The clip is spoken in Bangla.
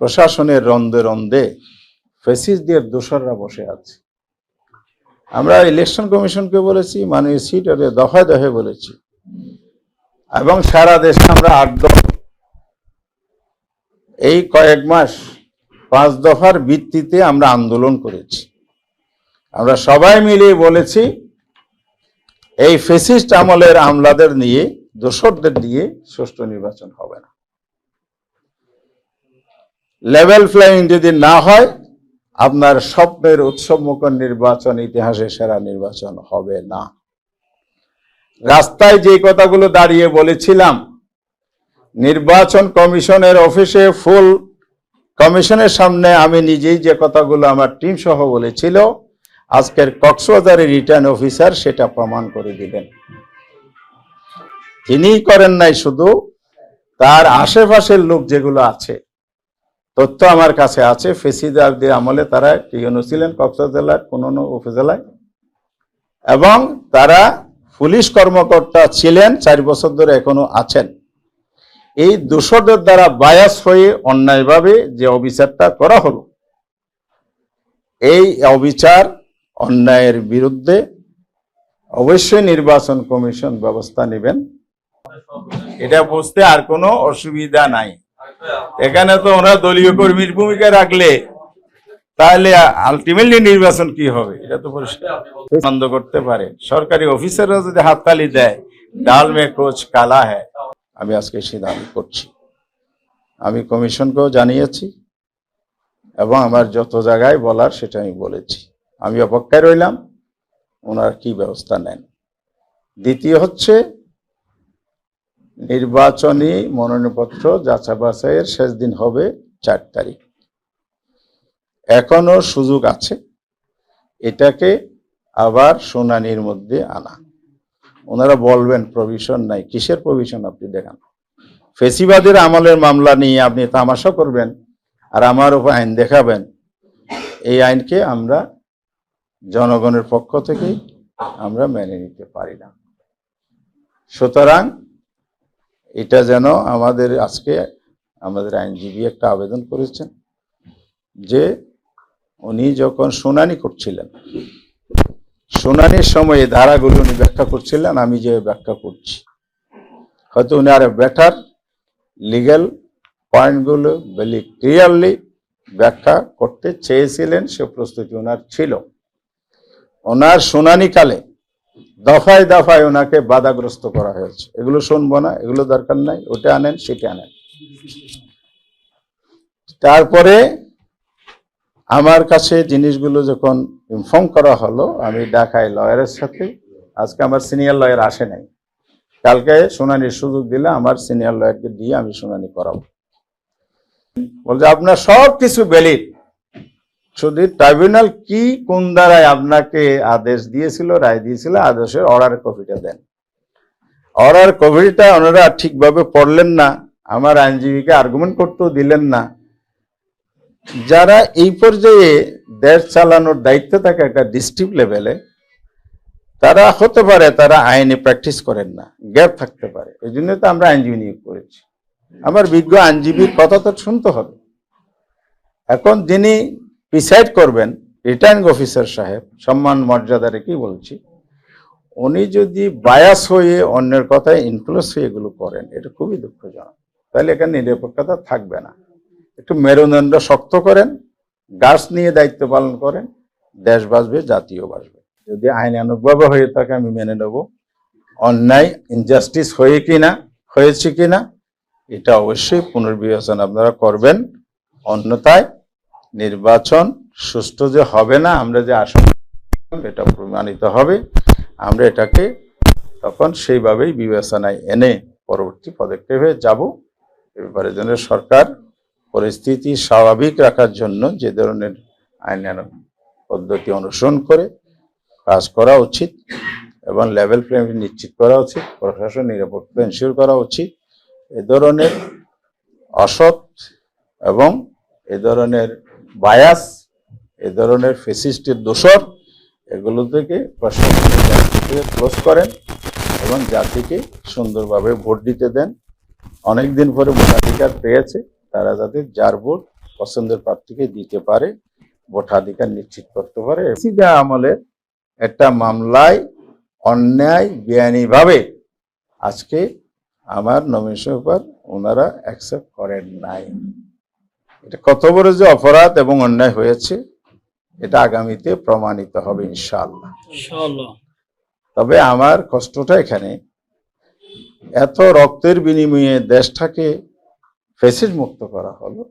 প্রশাসনের রন্দে রন্দে ফেসিসদের দোসররা বসে আছে। আমরা ইলেকশন কমিশনকে বলেছি মানে সিট দফায় দফায় বলেছি। এবং সারা দেশে আমরা আট দফা। এই কয়েক মাস পাঁচ দফার ভিত্তিতে আমরা আন্দোলন করেছি। আমরা সবাই মিলে বলেছি, এই ফেসিস্ট আমলের আমলাদের নিয়ে দোসরদের দিয়ে সুষ্ঠু নির্বাচন হবে না। লেভেল ফ্লাইং যদি না হয়, আপনার স্বপ্নের উৎসব মুখর নির্বাচন, ইতিহাসে সেরা নির্বাচন হবে না। রাস্তায় যে কথাগুলো দাঁড়িয়ে বলেছিলাম, নির্বাচন কমিশনের অফিসে ফুল কমিশনের সামনে আমি নিজেই যে কথাগুলো আমার টিম সহ বলেছিল, আজকের কক্সবাজারের রিটার্ন অফিসার সেটা প্রমাণ করে দিলেন তিনিই করেন নাই শুধু, তার আশেপাশের লোক যেগুলো আছে তথ্য আমার কাছে আছে, ফেসিদারদের আমলে তারা টিএনও ছিলেন কক্সবাজার কোন উপজেলায়। এবং তারা পুলিশ কর্মকর্তা ছিলেন, চার বছর ধরে এখনও আছেন। এই দোষরদের দ্বারা বায়াস হয়ে অন্যায়ভাবে যে অবিচারটা করা হলো, এই অবিচার অন্যায়ের বিরুদ্ধে অবশ্যই নির্বাচন কমিশন ব্যবস্থা নেবেন। এটা বুঝতে আর কোনো অসুবিধা নাই। এখানে তো ওরা দলীয় কর্মীর ভূমিকা রাখলে তাহলে আলটিমেটলি নির্বাচন কি হবে? এটা তো বন্ধ করতে পারে। সরকারি অফিসাররা যদি হাততালি দেয়, ডাল মে কোচ কালা হ্যায়। আমি আজকে সিদ্ধান্ত করছি। আমি কমিশনকেও জানিয়েছি এবং আমার যত জায়গায় বলার সেটা আমি বলেছি। আমি অপেক্ষায় রইলাম, ওনার কি ব্যবস্থা নেন। দ্বিতীয় হচ্ছে নির্বাচনী মনোনয়নপত্র যাচা বাছাইয়ের শেষ দিন হবে চার তারিখ। এখনও সুযোগ আছে। এটাকে আবার শুনানির মধ্যে আনা। ওনারা বলবেন প্রভিশন নাই। কিসের প্রভিশন আপনি দেখান? ফেসিবাদের আমলের মামলা নিয়ে আপনি তামাশা করবেন আর আমার উপর আইন দেখাবেন। এই আইনকে আমরা জনগণের পক্ষ থেকেই আমরা মেনে নিতে পারি না। সুতরাং এটা যেন আমাদের আজকে আমাদের আইনজীবী একটা আবেদন করেছেন যে উনি যখন শুনানি করছিলেন, শুনানির সময় ধারাগুলো উনি ব্যাখ্যা করছিলেন, আমি যে ব্যাখ্যা করছি। হয়তো উনি আরও বেটার লিগ্যাল পয়েন্টগুলো ভেরি ক্লিয়ারলি ব্যাখ্যা করতে চেয়েছিলেন, সে প্রস্তুতি ওনার ছিল। ওনার শুনানিকালে দফায় দফায় ওনাকে বাধাগ্রস্ত করা হয়েছে। এগুলো শুনব না, এগুলো দরকার নাই, ওটা আনেন, সেটা আনেন। তারপরে আমার কাছে জিনিসগুলো যখন ইনফর্ম করা হলো, আমি ঢাকায় লয়ারের সাথে, আজকে আমার সিনিয়র লয়ার আসে নাই। কালকে শুনানির সুযোগ দিলে আমার সিনিয়র লয়ারকে দিয়ে আমি শুনানি করাবো। বলছে, আপনার সব কিছু বেলিট শুধু ট্রাইব্যুনাল কি কোন দ্বারায় আপনাকে আদেশ দিয়েছিল, রায় দিয়েছিল, আদেশের অর্ডার কপিটা দেন। অর্ডার কপিটা ওনারা ঠিকভাবে পড়লেন না, আমার আইনজীবীকে আর্গুমেন্ট করতেও দিলেন না। যারা এই পর্যায়ে দেশ চালানোর দায়িত্ব থাকে একটা ডিস্ট্রিক্ট লেভেলে তারা হতে পারে তারা আইনে প্র্যাকটিস করেন না গ্যাপ থাকতে পারে, এই জন্য তো আমরা আইনজীবী নিয়োগ করেছি। আমার বিজ্ঞ আইনজীবীর কথা তো শুনতে হবে। এখন যিনি প্রিসাইড করবেন রিটার্নিং অফিসার সাহেব, সম্মান মর্যাদা রেখেই বলছি, উনি যদি বায়াস হয়ে অন্যের কথায় ইনফ্লুয়েন্স হয়ে এগুলো করেন, এটা খুবই দুঃখজনক। তাহলে এখানে নিরপেক্ষতা থাকবে না। একটু মেরুদণ্ড শক্ত করেন গাছ নিয়ে দায়িত্ব পালন করেন, দেশ বাঁচবে জাতীয় বাঁচবে। যদি আইনানুগভাবে হয়ে থাকে, আমি মেনে নেব। অন্যায় ইনজাস্টিস হয়ে কিনা, হয়েছে কিনা, এটা অবশ্যই পুনর্বিবেচনা আপনারা করবেন। অন্যথায় নির্বাচন সুষ্ঠু যে হবে না, আমরা যে আশঙ্কা এটা প্রমাণিত হবে। আমরা এটাকে তখন সেইভাবেই বিবেচনায় এনে পরবর্তী পদক্ষেপে যাব। এ ব্যাপারে যেন সরকার পরিস্থিতি স্বাভাবিক রাখার জন্য যে ধরনের আইনানুগ পদ্ধতি অনুসরণ করে কাজ করা উচিত এবং লেভেল প্লেইং নিশ্চিত করা উচিত, প্রশাসন নিরাপত্তা এনশিওর করা উচিত। এ ধরনের অসৎ এবং এ ধরনের বায়াস, এ ধরনের ফেসিস্টের দোষর, এগুলো থেকে থেকে ক্লোজ করেন এবং জাতিকে সুন্দরভাবে ভোট দিতে দেন। অনেক দিন পরে ভোটাধিকার পেয়েছে, তারা যাতে যার ভোট পছন্দের প্রার্থীকে দিতে পারে, ভোটাধিকার নিশ্চিত করতে পারে। সিজা আমলের একটা মামলায় অন্যায়, বেআইনিভাবে আজকে আমার নমিনেশন পেপার ওনারা অ্যাকসেপ্ট করেন নাই। এটা কত বড় যে অপরাধ এবং অন্যায় হয়েছে এটা আগামীতে প্রমাণিত হবে ইনশাআল্লাহ। তবে আমার কষ্টটা এখানে এত রক্তের বিনিময়ে দেশটাকে ফেসিড মুক্ত করা হলো।